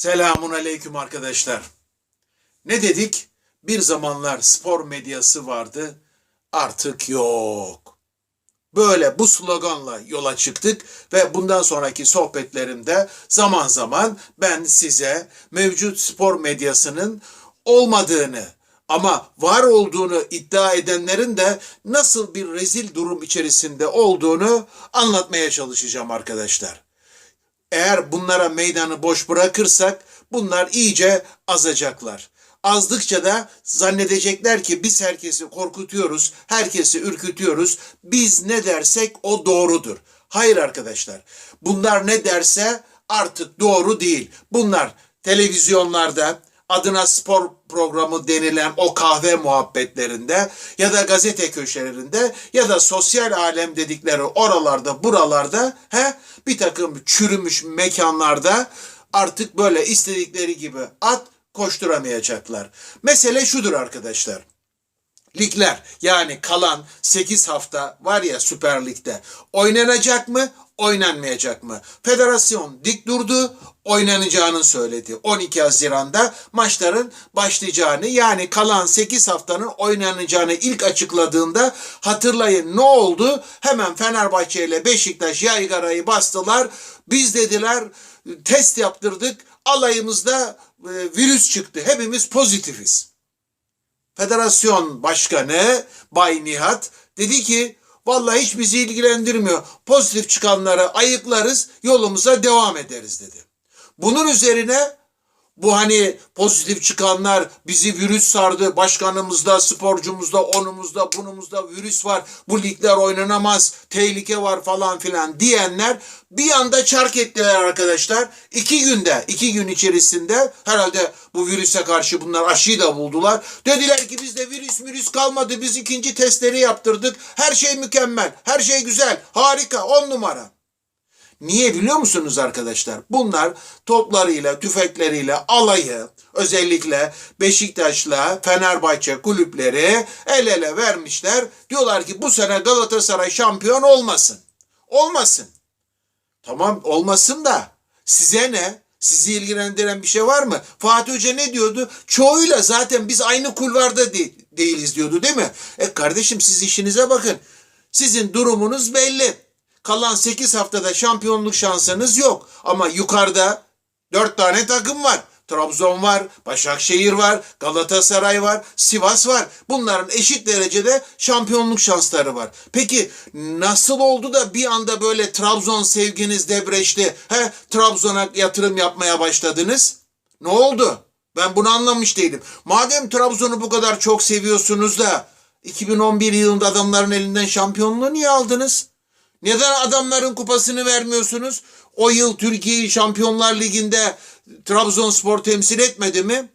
Selamun aleyküm arkadaşlar. Ne dedik? Bir zamanlar spor medyası vardı, artık yok. Böyle bu sloganla yola çıktık ve bundan sonraki sohbetlerimde zaman zaman ben size mevcut spor medyasının olmadığını ama var olduğunu iddia edenlerin de nasıl bir rezil durum içerisinde olduğunu anlatmaya çalışacağım arkadaşlar. Eğer bunlara meydanı boş bırakırsak bunlar iyice azacaklar. Azdıkça da zannedecekler ki biz herkesi korkutuyoruz, herkesi ürkütüyoruz. Biz ne dersek o doğrudur. Hayır arkadaşlar. Bunlar ne derse artık doğru değil. Bunlar televizyonlarda adına spor programı denilen o kahve muhabbetlerinde ya da gazete köşelerinde ya da sosyal alem dedikleri oralarda buralarda he bir takım çürümüş mekanlarda artık böyle istedikleri gibi at koşturamayacaklar. Mesele şudur arkadaşlar. Ligler yani kalan 8 hafta var ya Süper Lig'de oynanacak mı oynanmayacak mı? Federasyon dik durdu oynanacağını söyledi. 12 Haziran'da maçların başlayacağını yani kalan 8 haftanın oynanacağını ilk açıkladığında hatırlayın ne oldu? Hemen Fenerbahçe ile Beşiktaş yaygarayı bastılar. Biz dediler test yaptırdık alayımızda e, virüs çıktı. Hepimiz pozitifiz. Federasyon Başkanı Bay Nihat dedi ki vallahi hiç bizi ilgilendirmiyor. Pozitif çıkanları ayıklarız, yolumuza devam ederiz dedi. Bunun üzerine bu hani pozitif çıkanlar bizi virüs sardı. Başkanımızda, sporcumuzda, onumuzda, bunumuzda virüs var. Bu ligler oynanamaz. Tehlike var falan filan diyenler bir anda çark ettiler arkadaşlar. İki günde, iki gün içerisinde herhalde bu virüse karşı bunlar aşıyı da buldular. Dediler ki bizde virüs virüs kalmadı. Biz ikinci testleri yaptırdık. Her şey mükemmel. Her şey güzel. Harika. On numara. Niye biliyor musunuz arkadaşlar? Bunlar toplarıyla, tüfekleriyle alayı özellikle Beşiktaş'la Fenerbahçe kulüpleri el ele vermişler. Diyorlar ki bu sene Galatasaray şampiyon olmasın. Olmasın. Tamam olmasın da size ne? Sizi ilgilendiren bir şey var mı? Fatih Hoca ne diyordu? Çoğuyla zaten biz aynı kulvarda de- değiliz diyordu değil mi? E kardeşim siz işinize bakın. Sizin durumunuz belli. Kalan 8 haftada şampiyonluk şansınız yok. Ama yukarıda 4 tane takım var. Trabzon var, Başakşehir var, Galatasaray var, Sivas var. Bunların eşit derecede şampiyonluk şansları var. Peki nasıl oldu da bir anda böyle Trabzon sevginiz debreşti? He, Trabzon'a yatırım yapmaya başladınız? Ne oldu? Ben bunu anlamış değilim. Madem Trabzon'u bu kadar çok seviyorsunuz da 2011 yılında adamların elinden şampiyonluğu niye aldınız? Neden adamların kupasını vermiyorsunuz? O yıl Türkiye'yi Şampiyonlar Ligi'nde Trabzonspor temsil etmedi mi?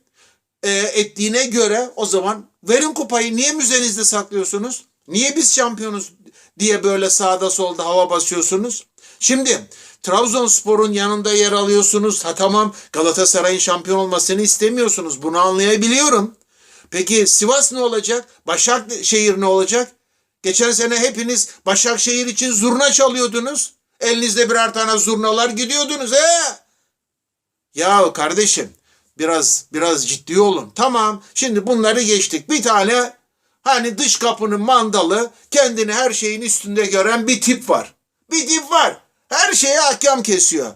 E, ettiğine göre o zaman verin kupayı. Niye müzenizde saklıyorsunuz? Niye biz şampiyonuz diye böyle sağda solda hava basıyorsunuz? Şimdi Trabzonspor'un yanında yer alıyorsunuz. Ha tamam Galatasaray'ın şampiyon olmasını istemiyorsunuz. Bunu anlayabiliyorum. Peki Sivas ne olacak? Başakşehir ne olacak? Geçen sene hepiniz Başakşehir için zurna çalıyordunuz. Elinizde birer tane zurnalar gidiyordunuz. He? Ya kardeşim biraz biraz ciddi olun. Tamam şimdi bunları geçtik. Bir tane hani dış kapının mandalı kendini her şeyin üstünde gören bir tip var. Bir tip var. Her şeye hakem kesiyor.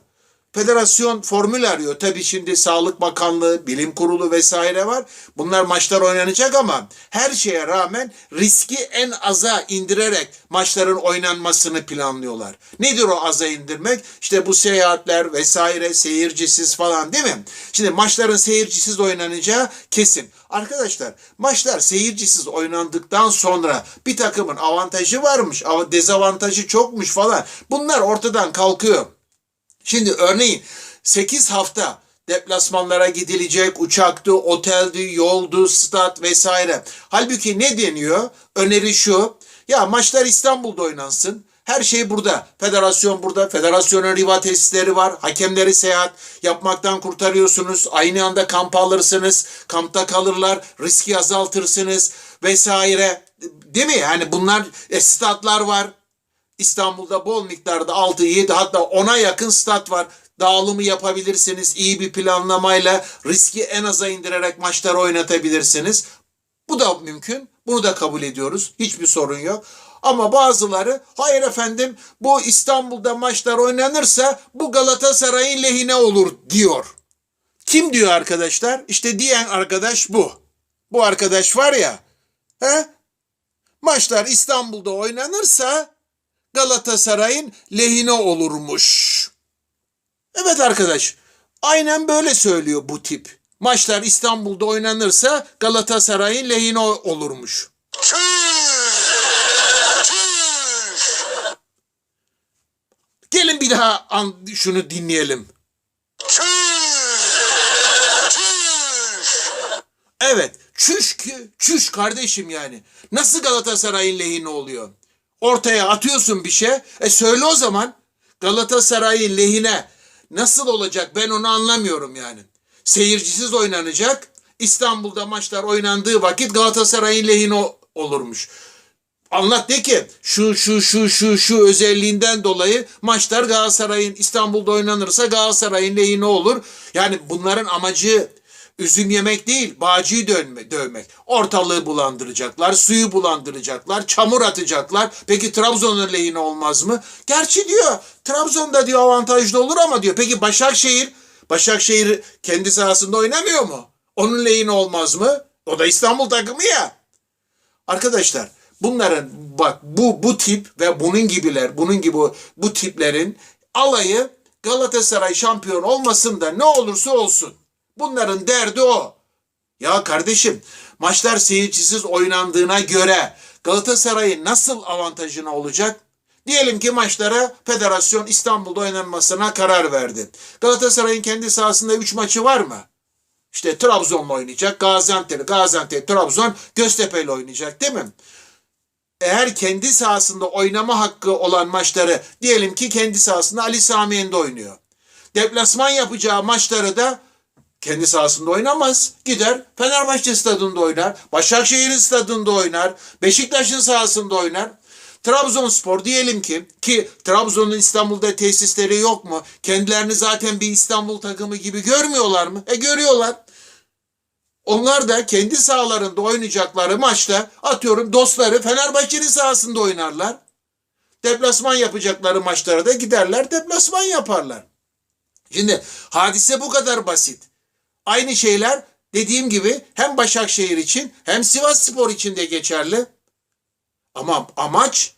Federasyon formül arıyor. Tabii şimdi Sağlık Bakanlığı, Bilim Kurulu vesaire var. Bunlar maçlar oynanacak ama her şeye rağmen riski en aza indirerek maçların oynanmasını planlıyorlar. Nedir o aza indirmek? İşte bu seyahatler vesaire seyircisiz falan değil mi? Şimdi maçların seyircisiz oynanacağı kesin. Arkadaşlar maçlar seyircisiz oynandıktan sonra bir takımın avantajı varmış, av- dezavantajı çokmuş falan. Bunlar ortadan kalkıyor. Şimdi örneğin 8 hafta deplasmanlara gidilecek, uçaktı, oteldi, yoldu, stat vesaire. Halbuki ne deniyor? Öneri şu. Ya maçlar İstanbul'da oynansın. Her şey burada. Federasyon burada. Federasyonun riva tesisleri var. Hakemleri seyahat yapmaktan kurtarıyorsunuz. Aynı anda kamp alırsınız. Kampta kalırlar. Riski azaltırsınız vesaire. Değil mi? Yani bunlar e, statlar var. İstanbul'da bol miktarda 6, 7 hatta 10'a yakın stat var. dağılımı yapabilirsiniz. İyi bir planlamayla riski en aza indirerek maçları oynatabilirsiniz. Bu da mümkün. Bunu da kabul ediyoruz. Hiçbir sorun yok. Ama bazıları hayır efendim bu İstanbul'da maçlar oynanırsa bu Galatasaray'ın lehine olur diyor. Kim diyor arkadaşlar? İşte diyen arkadaş bu. Bu arkadaş var ya. He? Maçlar İstanbul'da oynanırsa Galatasaray'ın lehine olurmuş. Evet arkadaş. Aynen böyle söylüyor bu tip. Maçlar İstanbul'da oynanırsa Galatasaray'ın lehine olurmuş. Gelin bir daha an, şunu dinleyelim. Evet. Çüş ki, çüş kardeşim yani. Nasıl Galatasaray'ın lehine oluyor? Ortaya atıyorsun bir şey. E söyle o zaman. Galatasaray'ın lehine nasıl olacak ben onu anlamıyorum yani. Seyircisiz oynanacak. İstanbul'da maçlar oynandığı vakit Galatasaray'ın lehine olurmuş. Anlat de ki şu şu şu şu şu özelliğinden dolayı maçlar Galatasaray'ın İstanbul'da oynanırsa Galatasaray'ın lehine olur. Yani bunların amacı üzüm yemek değil, bağcıyı dönme, dövmek. Ortalığı bulandıracaklar, suyu bulandıracaklar, çamur atacaklar. Peki Trabzon'un lehine olmaz mı? Gerçi diyor Trabzon'da diyor avantajlı olur ama diyor. Peki Başakşehir, Başakşehir kendi sahasında oynamıyor mu? Onun lehine olmaz mı? O da İstanbul takımı ya. Arkadaşlar bunların bak bu bu tip ve bunun gibiler bunun gibi bu tiplerin alayı Galatasaray şampiyon olmasın da ne olursa olsun. Bunların derdi o. Ya kardeşim maçlar seyircisiz oynandığına göre Galatasaray'ın nasıl avantajına olacak? Diyelim ki maçlara federasyon İstanbul'da oynanmasına karar verdi. Galatasaray'ın kendi sahasında 3 maçı var mı? İşte Trabzon'la oynayacak, Gaziantep, Gaziantep, Trabzon, Göztepe'yle oynayacak değil mi? Eğer kendi sahasında oynama hakkı olan maçları diyelim ki kendi sahasında Ali Sami Yen'de oynuyor. Deplasman yapacağı maçları da kendi sahasında oynamaz. Gider Fenerbahçe stadında oynar, Başakşehir'in stadında oynar, Beşiktaş'ın sahasında oynar. Trabzonspor diyelim ki ki Trabzon'un İstanbul'da tesisleri yok mu? Kendilerini zaten bir İstanbul takımı gibi görmüyorlar mı? E görüyorlar. Onlar da kendi sahalarında oynayacakları maçta atıyorum dostları Fenerbahçe'nin sahasında oynarlar. Deplasman yapacakları maçlara da giderler deplasman yaparlar. Şimdi hadise bu kadar basit. Aynı şeyler dediğim gibi hem Başakşehir için hem Sivas Spor için de geçerli. Ama amaç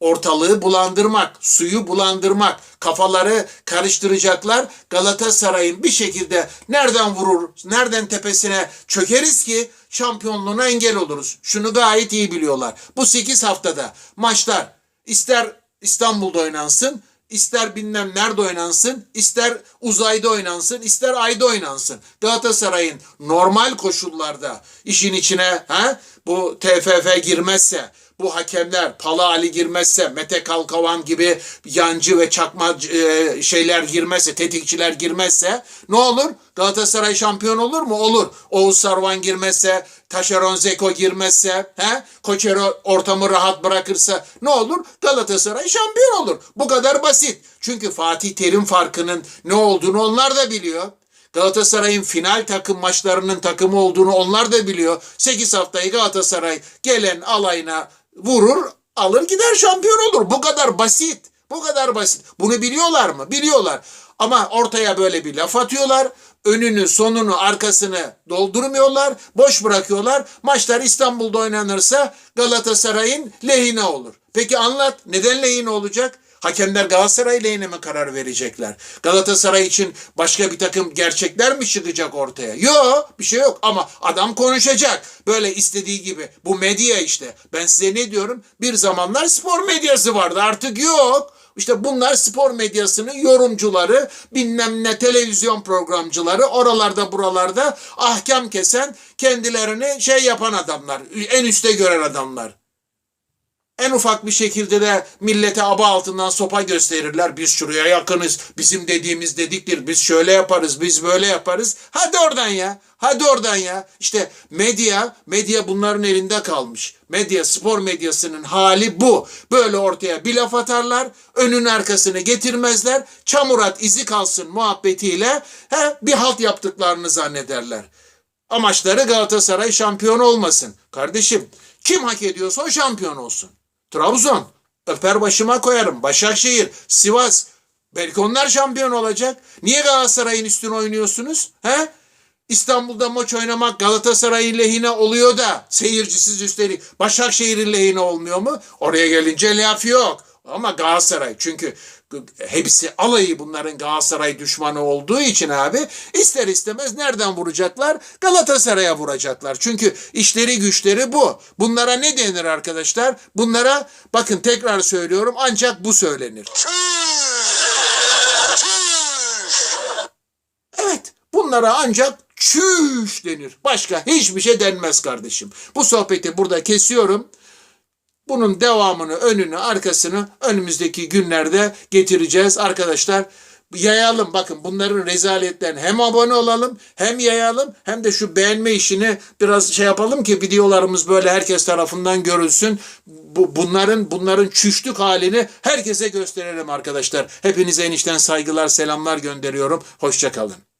ortalığı bulandırmak, suyu bulandırmak, kafaları karıştıracaklar. Galatasaray'ın bir şekilde nereden vurur, nereden tepesine çökeriz ki şampiyonluğuna engel oluruz. Şunu gayet iyi biliyorlar. Bu 8 haftada maçlar ister İstanbul'da oynansın, ister bilmem nerede oynansın, ister uzayda oynansın, ister ayda oynansın. Galatasaray'ın normal koşullarda işin içine ha, bu TFF girmezse, bu hakemler Pala Ali girmezse, Mete Kalkavan gibi yancı ve çakma e, şeyler girmezse, tetikçiler girmezse ne olur? Galatasaray şampiyon olur mu? Olur. Oğuz Sarvan girmezse, Taşeron Zeko girmezse, he? Koçero ortamı rahat bırakırsa ne olur? Galatasaray şampiyon olur. Bu kadar basit. Çünkü Fatih Terim farkının ne olduğunu onlar da biliyor. Galatasaray'ın final takım maçlarının takımı olduğunu onlar da biliyor. 8 haftayı Galatasaray gelen alayına vurur, alır gider şampiyon olur. Bu kadar basit. Bu kadar basit. Bunu biliyorlar mı? Biliyorlar. Ama ortaya böyle bir laf atıyorlar. Önünü, sonunu, arkasını doldurmuyorlar. Boş bırakıyorlar. Maçlar İstanbul'da oynanırsa Galatasaray'ın lehine olur. Peki anlat. Neden lehine olacak? Hakemler Galatasaray lehine mi karar verecekler? Galatasaray için başka bir takım gerçekler mi çıkacak ortaya? Yok bir şey yok ama adam konuşacak. Böyle istediği gibi. Bu medya işte. Ben size ne diyorum? Bir zamanlar spor medyası vardı artık yok. İşte bunlar spor medyasının yorumcuları, bilmem ne televizyon programcıları, oralarda buralarda ahkam kesen, kendilerini şey yapan adamlar, en üste gören adamlar. En ufak bir şekilde de millete aba altından sopa gösterirler. Biz şuraya yakınız. Bizim dediğimiz dediktir. Biz şöyle yaparız. Biz böyle yaparız. Hadi oradan ya. Hadi oradan ya. İşte medya, medya bunların elinde kalmış. Medya, spor medyasının hali bu. Böyle ortaya bir laf atarlar. Önün arkasını getirmezler. Çamurat izi kalsın muhabbetiyle he, bir halt yaptıklarını zannederler. Amaçları Galatasaray şampiyon olmasın. Kardeşim kim hak ediyorsa o şampiyon olsun. Trabzon, öper başıma koyarım. Başakşehir, Sivas. Belki onlar şampiyon olacak. Niye Galatasaray'ın üstüne oynuyorsunuz? He? İstanbul'da maç oynamak Galatasaray'ın lehine oluyor da seyircisiz üstelik Başakşehir'in lehine olmuyor mu? Oraya gelince laf yok. Ama Galatasaray çünkü hepsi alayı bunların Galatasaray düşmanı olduğu için abi ister istemez nereden vuracaklar? Galatasaray'a vuracaklar. Çünkü işleri güçleri bu. Bunlara ne denir arkadaşlar? Bunlara bakın tekrar söylüyorum ancak bu söylenir. Evet bunlara ancak çüş denir. Başka hiçbir şey denmez kardeşim. Bu sohbeti burada kesiyorum. Bunun devamını, önünü, arkasını önümüzdeki günlerde getireceğiz arkadaşlar. Yayalım bakın bunların rezaletlerini hem abone olalım hem yayalım hem de şu beğenme işini biraz şey yapalım ki videolarımız böyle herkes tarafından görülsün. Bu, bunların bunların çüşlük halini herkese gösterelim arkadaşlar. Hepinize enişten saygılar selamlar gönderiyorum. Hoşçakalın.